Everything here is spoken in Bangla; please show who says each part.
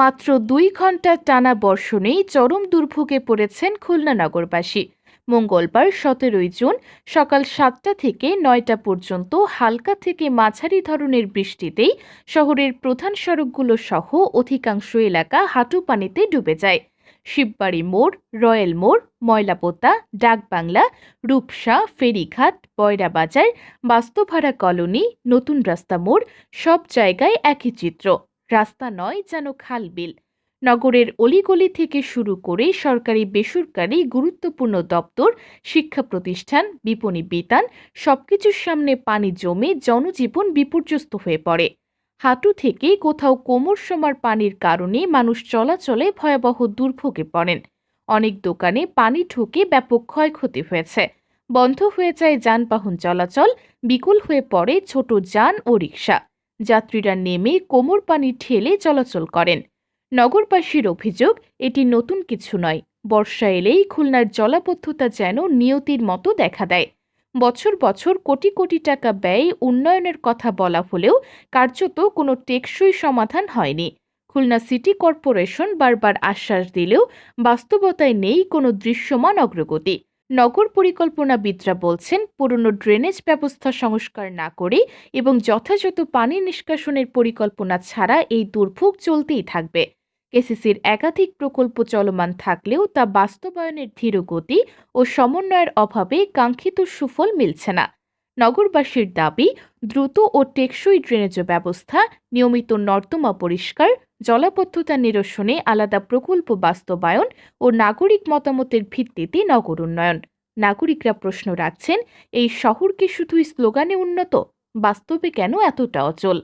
Speaker 1: মাত্র দুই ঘণ্টার টানা বর্ষণেই চরম দুর্ভোগে পড়েছেন খুলনা নগরবাসী। মঙ্গলবার সতেরোই জুন সকাল সাতটা থেকে নয়টা পর্যন্ত হালকা থেকে মাঝারি ধরনের বৃষ্টিতেই শহরের প্রধান সড়কগুলো সহ অধিকাংশ এলাকা হাঁটু পানিতে ডুবে যায়। শিববাড়ি মোড় রয়্যাল মোড়, ময়লাপোতা, ডাকবাংলা, রূপসা, ফেরিঘাট বয়রা বাজার বাস্তভাড়া কলোনি, নতুন রাস্তা মোড় সব জায়গায় একই চিত্র। রাস্তা নয় যেন খালবিল নগরের অলিগলি থেকে শুরু করে সরকারি বেসরকারি গুরুত্বপূর্ণ দপ্তর, শিক্ষা প্রতিষ্ঠান, বিপণী বিতান সবকিছুর সামনে পানি জমে জনজীবন বিপর্যস্ত হয়ে পড়ে। হাঁটু থেকে কোথাও কোমর সমার পানির কারণে মানুষ চলাচলে ভয়াবহ দুর্ভোগে পড়েন। অনেক দোকানে পানি ঢুকে ব্যাপক ক্ষয়ক্ষতি হয়েছে। বন্ধ হয়ে যায় যানবাহন চলাচল, বিকুল হয়ে পড়ে ছোট যান ও রিক্সা যাত্রীরা নেমে কোমর পানি ঠেলে চলাচল করেন। নগরবাসীর অভিযোগ, এটি নতুন কিছু নয়। বর্ষা এলেই খুলনার জলাবদ্ধতা যেন নিয়তির মতো দেখা দেয়। বছর বছর কোটি কোটি টাকা ব্যয় উন্নয়নের কথা বলা হলেও কার্যত কোনো টেকসই সমাধান হয়নি। খুলনা সিটি কর্পোরেশন বারবার আশ্বাস দিলেও বাস্তবতায় নেই কোনো দৃশ্যমান অগ্রগতি। নগর পরিকল্পনাবিদরা বলছেন, পুরনো ড্রেনেজ ব্যবস্থা সংস্কার না করে এবং যথাযথ পানি নিষ্কাশনের পরিকল্পনা ছাড়া এই দুর্ভোগ চলতেই থাকবে। কেসিসির একাধিক প্রকল্প চলমান থাকলেও তা বাস্তবায়নের ধীরগতি ও সমন্বয়ের অভাবে কাঙ্ক্ষিত সুফল মিলছে না। নগরবাসীর দাবি, দ্রুত ও টেকসই ড্রেনেজ ব্যবস্থা, নিয়মিত নর্দমা পরিষ্কার জলাবদ্ধতা নিরসনে আলাদা প্রকল্প বাস্তবায়ন ও নাগরিক মতামতের ভিত্তিতে নগর উন্নয়ন। নাগরিকরা প্রশ্ন রাখছেন, এই শহর কি শুধুই স্লোগানে উন্নত? বাস্তবে কেন এতটা অচল?